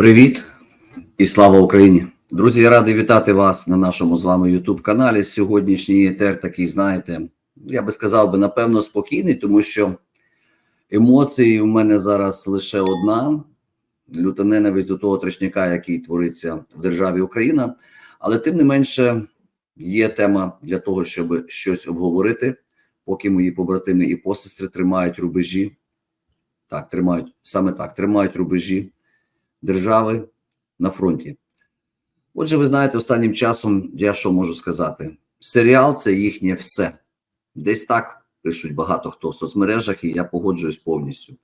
Привіт і слава Україні! Друзі, я радий вітати вас на нашому з вами youtube каналі. Сьогоднішній етер такий, знаєте, я би сказав би, напевно, спокійний, тому що емоції у мене зараз лише одна: люта ненависть до того трешняка, який твориться в державі Україна. Але тим не менше є тема для того, щоб щось обговорити, поки мої побратими і посестри тримають рубежі. Так, тримають саме так, тримають рубежі держави на фронті. Отже, ви знаєте, останнім часом я що можу сказати? Серіал це їхнє все. Десь так пишуть багато хто в соцмережах, і я погоджуюсь повністю.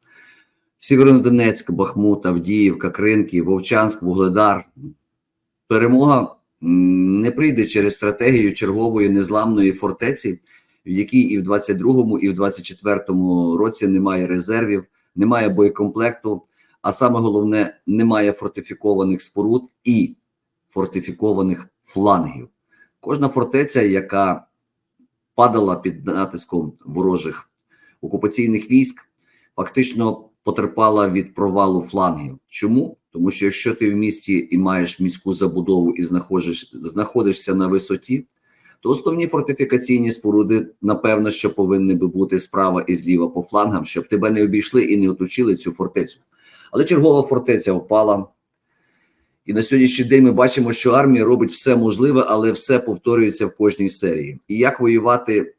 Сєвєродонецьк, Бахмут, Авдіївка, Кринки, Вовчанськ, Вугледар. Перемога не прийде через стратегію чергової незламної фортеці, в якій і в 22-му, і в 24-му році немає резервів, немає боєкомплекту а саме головне, немає фортифікованих споруд і фортифікованих флангів. Кожна фортеця, яка падала під натиском ворожих окупаційних військ, фактично потерпала від провалу флангів. Чому? Тому що якщо ти в місті і маєш міську забудову і знаходиш, знаходишся на висоті, то основні фортифікаційні споруди, напевно, що повинні би бути справа і зліва по флангам, щоб тебе не обійшли і не оточили цю фортецю. Але чергова фортеця впала. І на сьогоднішній день ми бачимо, що армія робить все можливе, але все повторюється в кожній серії. І як воювати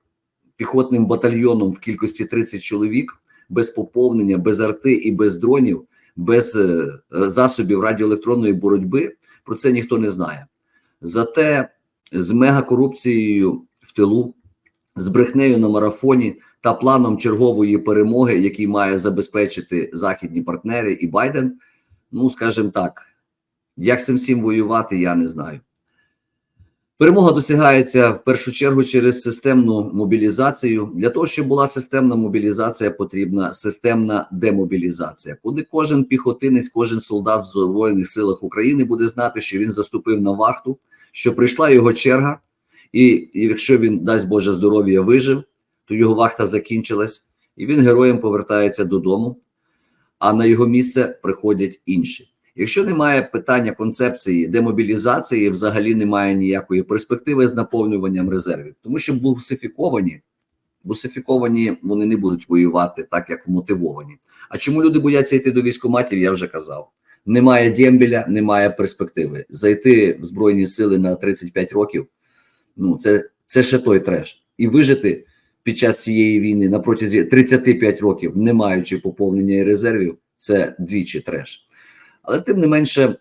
піхотним батальйоном в кількості 30 чоловік без поповнення, без арти і без дронів, без е, засобів радіоелектронної боротьби, про це ніхто не знає. Зате з мегакорупцією в тилу, з брехнею на марафоні та планом чергової перемоги, який має забезпечити західні партнери і Байден. Ну, скажімо так, як з цим всім воювати, я не знаю. Перемога досягається в першу чергу через системну мобілізацію. Для того, щоб була системна мобілізація, потрібна системна демобілізація, куди кожен піхотинець, кожен солдат в Збройних силах України буде знати, що він заступив на вахту, що прийшла його черга, і якщо він дасть Боже здоров'я, вижив, то його вахта закінчилась, і він героєм повертається додому, а на його місце приходять інші. Якщо немає питання концепції демобілізації, взагалі немає ніякої перспективи з наповнюванням резервів, тому що бусифіковані, бусифіковані вони не будуть воювати так, як мотивовані. А чому люди бояться йти до військоматів, я вже казав. Немає дембіля, немає перспективи. Зайти в Збройні сили на 35 років ну це це ще той треш. І вижити під час цієї війни на протязі 35 років, не маючи поповнення і резервів, це двічі треш. Але тим не менше,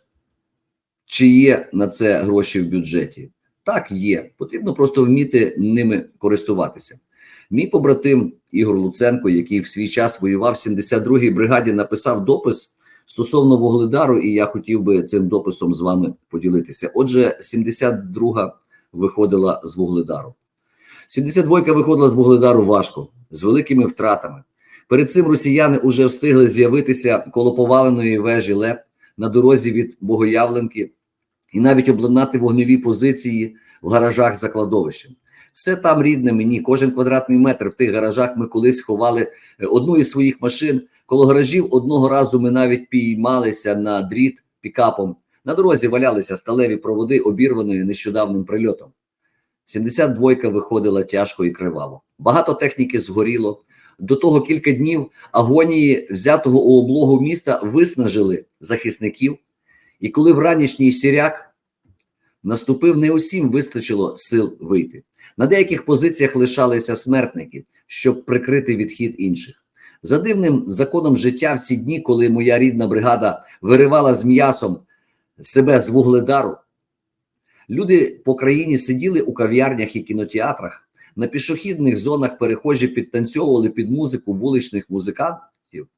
чи є на це гроші в бюджеті? Так, є. Потрібно просто вміти ними користуватися. Мій побратим Ігор Луценко, який в свій час воював в 72-й бригаді, написав допис стосовно Вугледару, і я хотів би цим дописом з вами поділитися. Отже, 72-га виходила з Вугледару. 72-ка виходила з Вугледару важко, з великими втратами. Перед цим росіяни вже встигли з'явитися коло поваленої вежі ЛЕП на дорозі від Богоявленки і навіть обладнати вогневі позиції в гаражах за кладовищем. Все там рідне мені, кожен квадратний метр в тих гаражах ми колись ховали одну із своїх машин. Коло гаражів одного разу ми навіть піймалися на дріт пікапом. На дорозі валялися сталеві проводи, обірваної нещодавним прильотом. 72-ка виходила тяжко і криваво. Багато техніки згоріло. До того кілька днів агонії взятого у облогу міста виснажили захисників. І коли вранішній сіряк наступив, не усім вистачило сил вийти. На деяких позиціях лишалися смертники, щоб прикрити відхід інших. За дивним законом життя в ці дні, коли моя рідна бригада виривала з м'ясом себе з вугледару, люди по країні сиділи у кав'ярнях і кінотеатрах. На пішохідних зонах перехожі підтанцьовували під музику вуличних музикантів,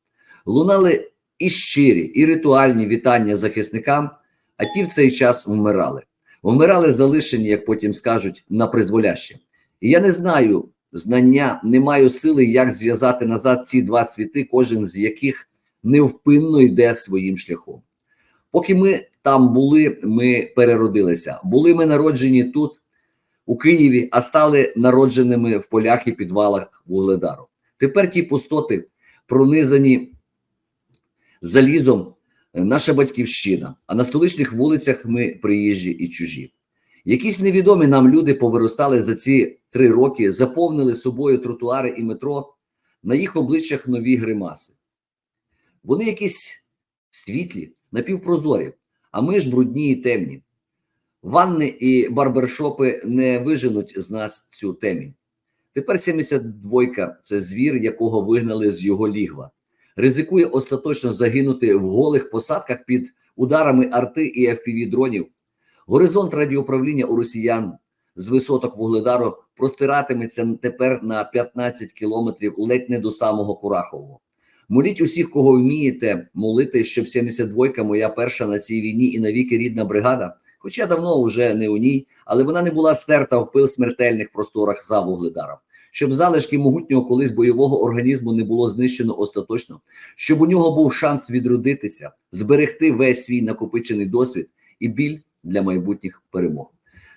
лунали і щирі, і ритуальні вітання захисникам, а ті в цей час вмирали. Вмирали залишені, як потім скажуть, на призволяще. І я не знаю знання, не маю сили, як зв'язати назад ці два світи, кожен з яких невпинно йде своїм шляхом. Поки ми там були, ми переродилися. Були ми народжені тут, у Києві, а стали народженими в полях і підвалах Вугледару. Тепер ті пустоти, пронизані залізом, наша батьківщина, а на столичних вулицях ми приїжджі і чужі. Якісь невідомі нам люди повиростали за ці три роки, заповнили собою тротуари і метро, на їх обличчях нові гримаси. Вони якісь світлі, напівпрозорі, а ми ж брудні і темні. Ванни і барбершопи не виженуть з нас цю темінь. Тепер 72-ка – це звір, якого вигнали з його лігва. Ризикує остаточно загинути в голих посадках під ударами арти і fpv дронів. Горизонт радіоуправління у росіян з висоток вугледару простиратиметься тепер на 15 кілометрів ледь не до самого Курахового. Моліть усіх, кого вмієте, молити, щоб 72-ка моя перша на цій війні і навіки рідна бригада. Хоча давно вже не у ній, але вона не була стерта в пил смертельних просторах за вугледаром. Щоб залишки могутнього колись бойового організму не було знищено остаточно, щоб у нього був шанс відродитися, зберегти весь свій накопичений досвід і біль для майбутніх перемог.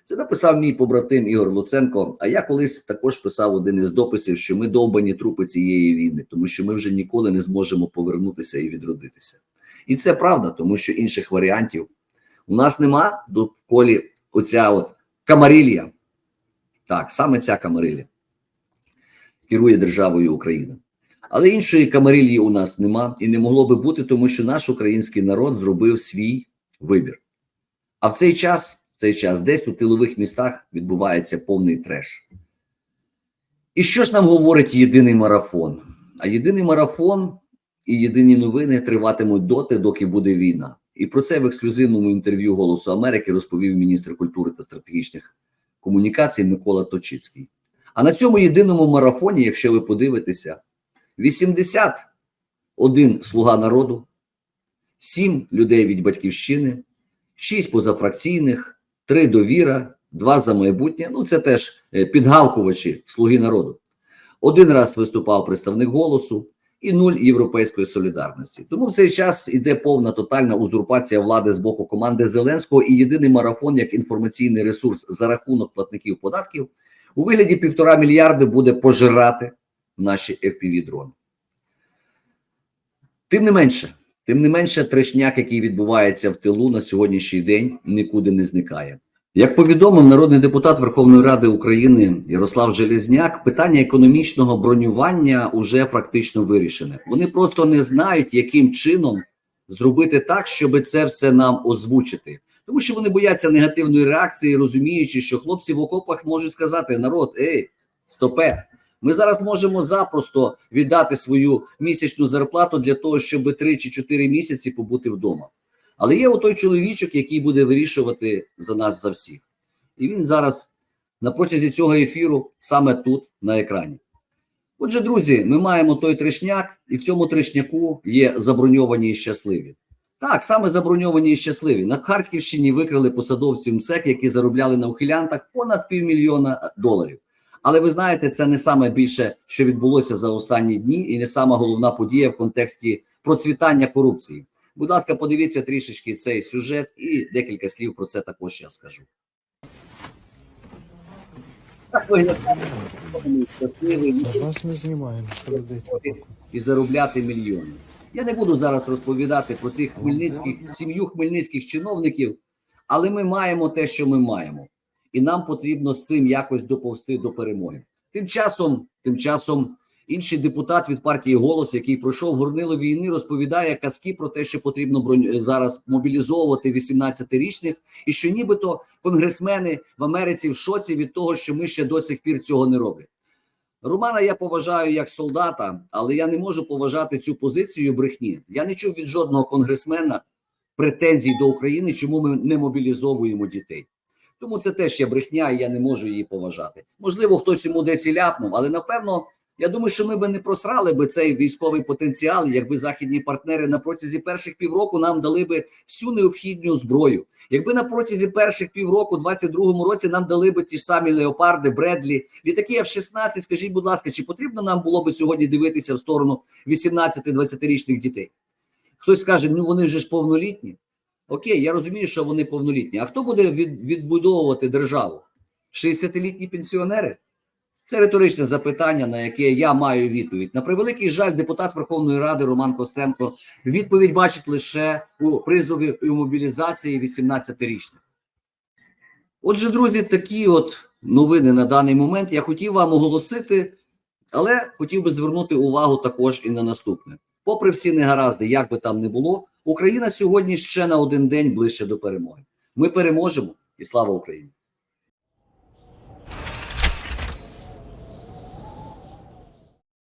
Це написав мій побратим Ігор Луценко. А я колись також писав один із дописів, що ми довбані трупи цієї війни, тому що ми вже ніколи не зможемо повернутися і відродитися. І це правда, тому що інших варіантів у нас нема довколі оця от камарилія. Так, саме ця камарилія керує державою Україна. Але іншої камарилії у нас нема і не могло би бути, тому що наш український народ зробив свій вибір. А в цей час, цей час, десь у тилових містах відбувається повний треш. І що ж нам говорить єдиний марафон? А єдиний марафон і єдині новини триватимуть доти, доки буде війна. І про це в ексклюзивному інтерв'ю Голосу Америки розповів міністр культури та стратегічних комунікацій Микола Точицький. А на цьому єдиному марафоні, якщо ви подивитеся, 81 слуга народу, 7 людей від батьківщини, 6 позафракційних, 3 довіра, 2 за майбутнє. Ну, це теж е, підгавкувачі слуги народу. Один раз виступав представник голосу і нуль європейської солідарності. Тому в цей час іде повна тотальна узурпація влади з боку команди Зеленського і єдиний марафон як інформаційний ресурс за рахунок платників податків у вигляді півтора мільярди буде пожирати наші fpv дрони. Тим не менше, тим не менше, трешняк, який відбувається в тилу на сьогоднішній день, нікуди не зникає. Як повідомив народний депутат Верховної Ради України Ярослав Железняк, питання економічного бронювання уже практично вирішене. Вони просто не знають, яким чином зробити так, щоб це все нам озвучити. Тому що вони бояться негативної реакції, розуміючи, що хлопці в окопах можуть сказати: народ, ей, стопе, ми зараз можемо запросто віддати свою місячну зарплату для того, щоб 3 чи 4 місяці побути вдома. Але є отой чоловічок, який буде вирішувати за нас за всіх. І він зараз на протязі цього ефіру саме тут, на екрані. Отже, друзі, ми маємо той трешняк, і в цьому трешняку є заброньовані і щасливі. Так, саме заброньовані і щасливі. На Харківщині викрили посадовців МСЕК, які заробляли на ухилянтах понад півмільйона доларів. Але ви знаєте, це не саме більше, що відбулося за останні дні, і не сама головна подія в контексті процвітання корупції. Будь ласка, подивіться трішечки цей сюжет, і декілька слів про це також я скажу. Так щасливий Нас не знімаємо, і заробляти мільйони. Я не буду зараз розповідати про цих хмельницьких сім'ю хмельницьких чиновників, але ми маємо те, що ми маємо, і нам потрібно з цим якось доповсти до перемоги. Тим часом, тим часом, інший депутат від партії Голос, який пройшов горнило війни, розповідає казки про те, що потрібно бронь зараз мобілізовувати 18-річних, і що нібито конгресмени в Америці в шоці від того, що ми ще до сих пір цього не робимо. Романа я поважаю як солдата, але я не можу поважати цю позицію брехні. Я не чув від жодного конгресмена претензій до України, чому ми не мобілізовуємо дітей. Тому це теж є брехня, і я не можу її поважати. Можливо, хтось йому десь і ляпнув, але напевно, я думаю, що ми би не просрали би цей військовий потенціал, якби західні партнери на протязі перших півроку нам дали би всю необхідну зброю. Якби на протязі перших півроку, 22-му році, нам дали би ті самі леопарди, Бредлі, літаки F-16, скажіть, будь ласка, чи потрібно нам було би сьогодні дивитися в сторону 18-20-річних дітей? Хтось скаже, ну вони вже ж повнолітні. Окей, я розумію, що вони повнолітні. А хто буде від, відбудовувати державу? 60-літні пенсіонери? Це риторичне запитання, на яке я маю відповідь. На превеликий жаль, депутат Верховної Ради Роман Костенко відповідь бачить лише у призові і мобілізації 18-річних. Отже, друзі, такі от новини на даний момент я хотів вам оголосити, але хотів би звернути увагу також і на наступне. Попри всі негаразди, як би там не було, Україна сьогодні ще на один день ближче до перемоги. Ми переможемо і слава Україні!